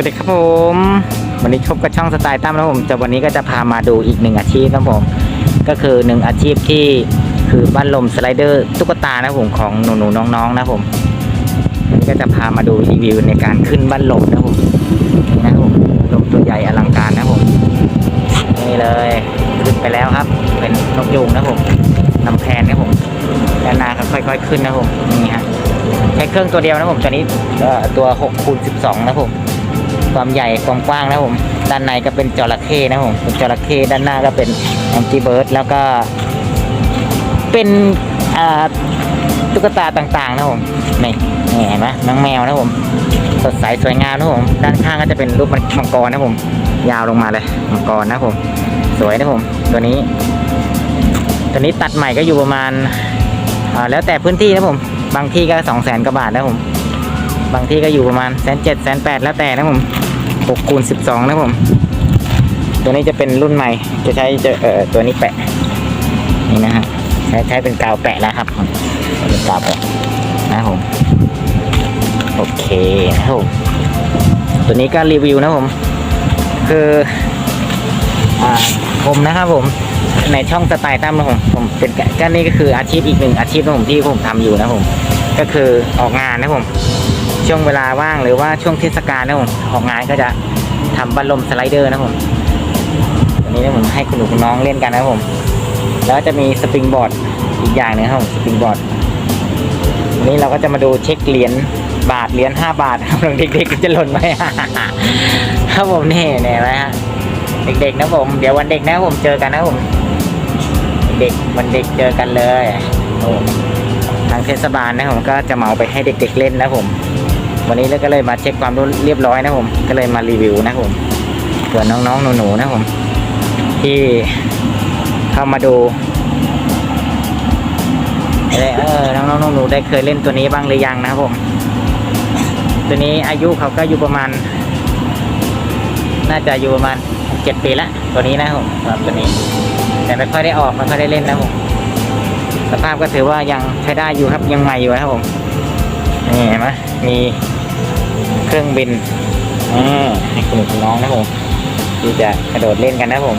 วัสดีครับผม วันนี้พบกับช่องสไตล์ตั้มแล้วผมแต่วันนี้ก็จะพามาดูอีกหนึ่งอาชีพครับผม ก็คือหนึ่งอาชีพที่คือบ้านลมสไลเดอร์ตุ๊กตานะผมของหนูๆน้องๆนะผมวันนี้ก็จะพามาดูรีวิวในการขึ้นบ้านลมนะผมนี่นะผมลมตัวใหญ่อลังการนะผมนี่เลยขึ้นไปแล้วครับ เป็นนกยูงนะผมนำแพนนะผมด้านหน้าค่อยๆขึ้นนะผมนี่ฮะใช้เครื่องตัวเดียวนะผมตัวนี้ตัว6คูณ12นะผม ความใหญ่ความกว้างนะผมด้านในก็เป็นจระเข้นะผมเป็นจระเข้ด้านหน้าก็เป็นแองกี้เบิร์ดแล้วก็เป็นตุ๊กตาต่างๆนะผมนี่นี่เห็นไหมน้องแมวนะผมสดใสสวยงามนะผมด้านข้างก็จะเป็นรูปมังกรนะผม ยาวลงมาเลยมังกรนะผม สวยนะผม ตัวนี้ ตัวนี้ตัดใหม่ก็อยู่ประมาณาแล้วแต่พื้นที่นะผม บางที่ก็สองแสนกว่าบาทนะผม บางที่ก็อยู่ประมาณแสนเจ็ดแสนแปดแล้วแต่นะผม หกคูณสิบสองนะผม ตัวนี้จะเป็นรุ่นใหม่ จะใช้จะเอ่อตัวนี้แปะ นี่นะฮะ ใช้ใช้เป็นกาวแปะแล้วครับเป็นกาวแปะนะผม โอเคนะครับผมตัวนี้ก็รีวิวนะผม คืออ่าผมนะครับผมในช่องสไตล์ตั้มนะผมผมเป็นก็นี่ก็คืออาชีพอีกหนึ่งอาชีพนะผมที่ผมทำอยู่นะผม ก็คือออกงานนะผม ช่วงเวลาว่างหรือว่าช่วงเทศกาลนะผมออกงานก็จะทำบัลลมสไลเดอร์นะผมอันนี้นะผมให้คุณหนูคุณน้องเล่นกันนะผม แล้วจะมีสปริงบอร์ดอีกอย่างหนึงครับผมสปริงบอร์ดวันนี้เราก็จะมาดูเช็คเหรียญบาทเหรียญห้าบาทครับเด็กๆจะหล่นไหมครับผมนี่เนี่ยนะฮะเด็กๆนะผมเดี๋ยววันเด็กนะผมเจอกันนะผม เด็กวันเด็กเจอกันเลยโอ้ทางเทศบาลนะผมก็จะเหมาไปให้เด็ก ๆเล่นนะผม วันนี้เราก็เลยมาเช็คความเรียบร้อยนะผม ก็เลยมารีวิวนะผมเผื่อน้องๆหนูๆนะผม ที่เข้ามาดูเออน้องๆหนูๆได้เคยเล่นตัวนี้บ้างหรือยังนะครับผม ตัวนี้อายุเขาก็อยู่ประมาณ น่าจะอยู่ประมาณเจ็ดปีละตัวนี้นะครับผมสำหรับตัวนี้ แต่ไม่ค่อยได้ออกไม่ค่อยได้เล่นนะผมสภาพก็ถือว่ายังใช้ได้อยู่ครับยังใหม่อยู่นะครับผมนี่เห็นไหมมี เครื่องบินอืมให้คุณคุณน้องนะครับผมที่จะกระโดดเล่นกันนะครับผม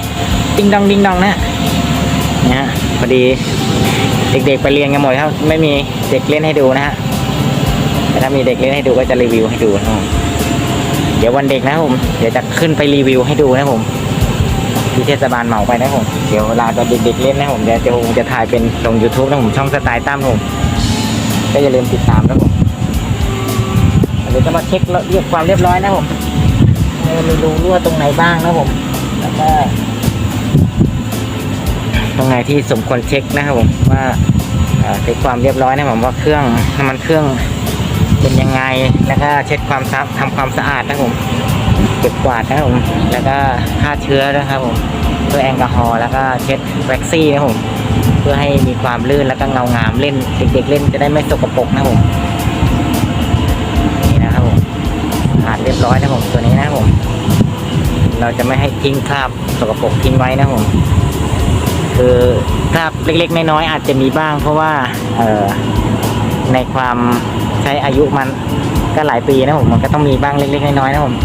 ดิ้งดองดิ้งดองนะนะฮะพอดี เด็กๆไปเรียนกันหมดครับ ไม่มีเด็กเล่นให้ดูนะฮะแต่ถ้ามีเด็กเล่นให้ดูก็จะรีวิวให้ดูนะครับผมเดี๋ยววันเด็กนะครับผมเดี๋ยวจะขึ้นไปรีวิวให้ดูนะครับผมที่เทศบาลเหมาไปนะครับผมเดี๋ยวเวลาตอนเด็กๆเล่นนะครับผมเดี๋ยวจะผมจะถ่ายเป็นลง YouTube นะผมช่องสไตล์ตั้มครับผมก็อย่าลืมติดตามนะครับผม เดี๋ยวจะมาเช็คเรียบความเรียบร้อยนะผมมีรูรั่วตรงไหนบ้างนะผม แล้วก็ตรงไหนที่สมควรเช็คนะครับผมว่าเช็คความเรียบร้อยนะผมว่าเครื่องน้ำมันเครื่องเป็นยังไง แล้วก็เช็ดความสะทำความสะอาดนะผมเก็บกวาดนะครับผม แล้วก็ฆ่าเชื้อนะครับผมเพื่อแอลกอฮอล์แล้วก็เช็ดแว็กซี่นะผม เพื่อให้มีความลื่นแล้วก็เงางามเล่นเด็กๆเล่นจะได้ไม่สกปรกนะผม เรียบร้อยนะผมตัวนี้นะผม เราจะไม่ให้ทิ้งคราบสกปรกทิ้งไว้นะผม คือคราบเล็กๆน้อยๆอาจจะมีบ้าง เพราะว่าเออในความใช้อายุมันก็หลายปีนะผมมันก็ต้องมีบ้างเล็กๆน้อยๆนะผม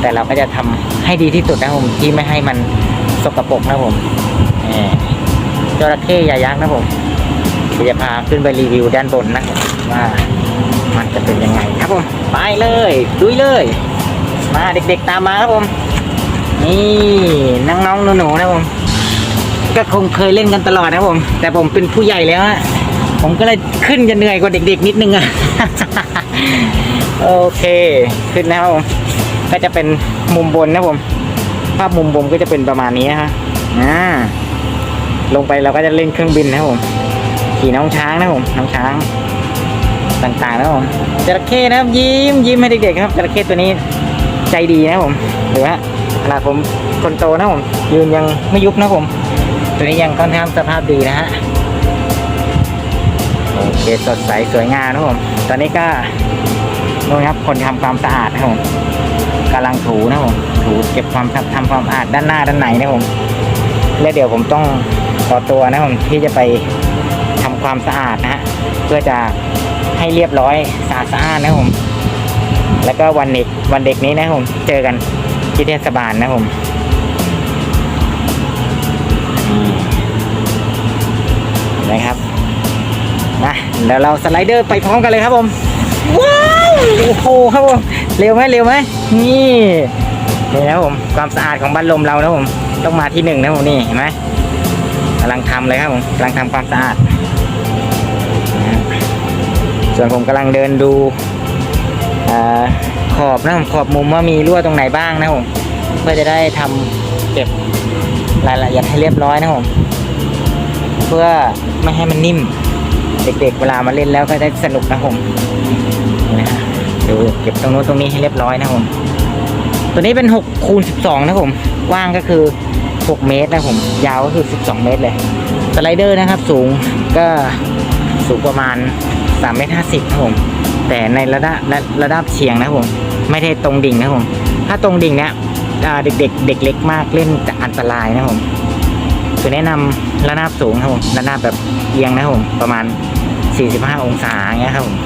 แต่เราก็จะทำให้ดีที่สุดนะผมที่ไม่ให้มันสกปรกนะผมจระเข้ยายักษ์นะผมเดี๋ยวจะพาขึ้นไปรีวิวด้านบนนะว่า มันจะเป็นยังไงครับผม ไปเลยดุยเลย มาเด็กๆตามมาครับผม นี่น้องๆหนูๆนะผม ก็คงเคยเล่นกันตลอดนะผม แต่ผมเป็นผู้ใหญ่แล้วอะผมก็เลยขึ้นจะเหนื่อยกว่าเด็ก ๆ นิดนึงอะโอเคขึ้นนะครับก็จะเป็นมุมบนนะผม ภาพมุมบนก็จะเป็นประมาณนี้นะฮะอ่าลงไปเราก็จะเล่นเครื่องบินนะผม ขี่น้องช้างนะผมน้องช้าง ต่างๆนะครับผมจระเข้นะครับยิ้มยิ้มให้เด็กๆครับจระเข้ตัวนี้ใจดีนะผมหรือว่าขนาดผมคนโตนะผมยืนยังไม่ยุบนะผม ตัวนี้ยังค่อนข้างสภาพดีนะฮะโอเคสดใสสวยงามนะผมตอนนี้ก็นู่นครับคนทำความสะอาดนะผมกำลังถูนะผมถูเก็บความทำความสะอาดด้านหน้าด้านในนะผมและเดี๋ยวผมต้องขอตัวนะผมที่จะไปทำความสะอาดนะฮะเพื่อจะ ให้เรียบร้อยสะอาดสะอาดนะผม แล้วก็วันเด็กวันเด็กนี้นะผม เจอกันที่เทศบาลนะผมนะครับนะแล้วเราสไลเดอร์ไปพร้อมกันเลยครับผม ว้าวโอ้โหครับผมเร็วไหมเร็วไหมนี่นี่นะผมความสะอาดของบ้านลมเรานะผมต้องมาที่หนึ่งนะผมนี่เห็นไหมกำลังทำเลยครับผมกำลังทำความสะอาด ส่วนผมกำลังเดินดูอขอบนะผมขอบมุมว่ามีรั่วตรงไหนบ้างนะผมเพื่อจะได้ทำเก็บรายละเอียดให้เรียบร้อยนะผมเพื่อไม่ให้มันนิ่ม เด็กๆเวลามาเล่นแล้วก็ได้สนุกนะผมนะฮะดูเก็บตรงโน้นตรงนี้ให้เรียบร้อยนะผมตัวนี้เป็น6คูณ12 นะผมกว้างก็คือ 6 เมตรนะผมยาวก็คือ 12 เมตรเลยสไลเดอร์นะครับ สูงก็สูงประมาณ 3เมตร50ครับผม แต่ในระดับระระดับเฉียงนะครับผม ไม่ได้ตรงดิ่งนะครับผม ถ้าตรงดิ่งเนี้ยอ่าเด็กเด็กเล็กมากเล่นจะอันตรายนะครับผมคือแนะนำระนาบสูงครับผมระนาบแบบเอียงนะครับผมประมาณ 45 องศาอย่างเงี้ยครับผม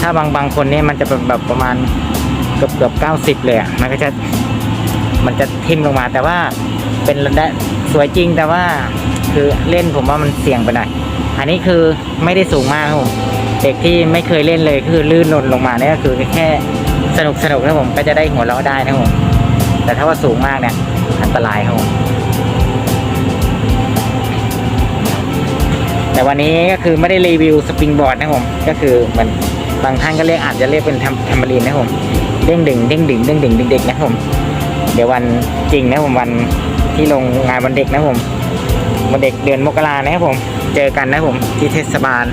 ถ้าบางบางคนเนี่ยมันจะเป็นแบบประมาณเกือบเกือบ90 เลยอะมันก็จะมันจะทิ่มลงมา แต่ว่าเป็นระดับสวยจริงแต่ว่าคือเล่นผมว่ามันเสี่ยงไปหน่อยอันนี้คือไม่ได้สูงมากครับผม เด็กที่ไม่เคยเล่นเลยคือลื่นหล่นลงมาเนี่ยก็คือแค่สนุกสนุกนะผมก็จะได้หัวเราะได้นะผมแต่ถ้าว่าสูงมากเนี่ยอันตรายครับผมแต่วันนี้ก็คือไม่ได้รีวิวสปริงบอร์ดนะผมก็คือมันบางท่านก็เรียกอาจจะเรียกเป็นทมแทมเบอรีนนะผมเด้งดึงเด้งดึงเด้งดึงเด็กๆนะผมเดี๋ยววันจริงนะผมวันที่ลงงานวันเด็กนะผมวันเด็กเดือนมกรานะครับผม เจอกันนะผมที่เทศบาล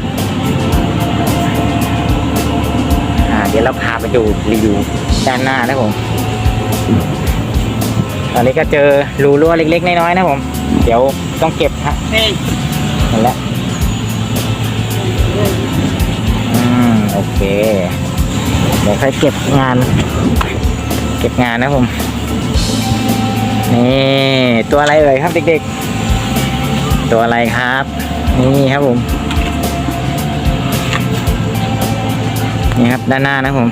เดี๋ยวเราพาไปดูรีวิวด้านหน้านะผม ตอนนี้ก็เจอรูรั่วเล็ก ๆ น้อยๆนะผม เดี๋ยวต้องเก็บฮะเห็นแล้วอืมโอเค เดี๋ยวค่อยเก็บงาน เก็บงานนะผม นี่ ตัวอะไรเอ่ยครับเด็กๆ ตัวอะไรครับ นี่ครับผม นี่ครับด้านหน้านะผม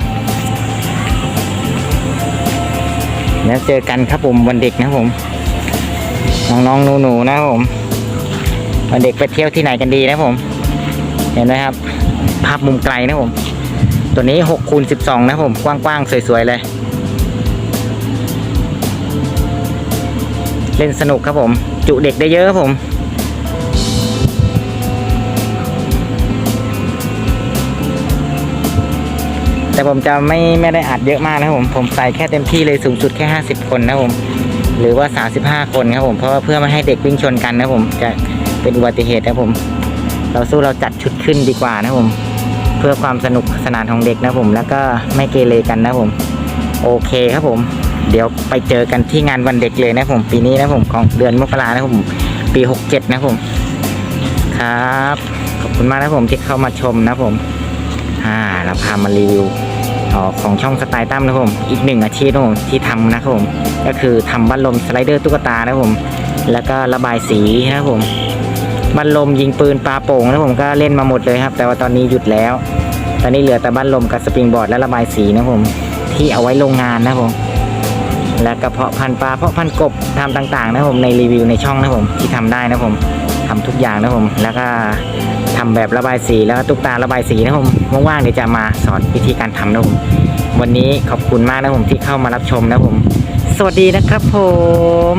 แล้วเจอกันครับผมวันเด็กนะผม น้องๆหนูๆนะผมวันเด็กไปเที่ยวที่ไหนกันดีนะผม เห็นไหมครับ ภาพมุมไกลนะผม ตัวนี้6คูณ12 นะผม กว้างๆ สวยๆ เลย เล่นสนุกครับผม จุเด็กได้เยอะครับผม แต่ผมจะไม่ไม่ได้อัดเยอะมากนะผมผมใส่แค่เต็มที่เลยสูงสุดแค่ 50 คนนะครับผมหรือว่า 35 คนครับผมเพราะว่าเพื่อไม่ให้เด็กวิ่งชนกันนะผมจะเป็นอุบัติเหตุนะผม เราสู้เราจัดชุดขึ้นดีกว่านะผม เพื่อความสนุกสนานของเด็กนะผม แล้วก็ไม่เกเรกันนะผม โอเคครับผม เดี๋ยวไปเจอกันที่งานวันเด็กเลยนะผม ปีนี้นะผมของเดือนมกรานะผม ปี 67 นะผม ครับ ขอบคุณมากนะผมที่เข้ามาชมนะผมอ่าเราพามารีวิว ของช่องสไตล์ตั้มนะครับผม อีกหนึ่งอาชีพนะครับผมที่ทำนะครับผม ก็คือทำบัลลมสไลเดอร์ตุ๊กตานะครับผม แล้วก็ระบายสีนะครับผมบัลลมยิงปืนปลาโป่งนะครับผมก็เล่นมาหมดเลยครับ แต่ว่าตอนนี้หยุดแล้ว ตอนนี้เหลือแต่บัลลมกับสปริงบอร์ดและระบายสีนะครับผม ที่เอาไว้โรงงานนะครับผม และกระเพาะพันปลาเพาะพันกบทำต่างๆ นะครับผมในรีวิวในช่องนะครับผมที่ทำได้นะครับผมทำทุกอย่างนะครับผมแล้วก็ ทำแบบระบายสีแล้วก็ตุ๊กตาระบายสีนะครับผมว่างๆเดี๋ยวจะมาสอนวิธีการทำนะครับผมวันนี้ขอบคุณมากนะครับผมที่เข้ามารับชมนะครับผม สวัสดีนะครับผม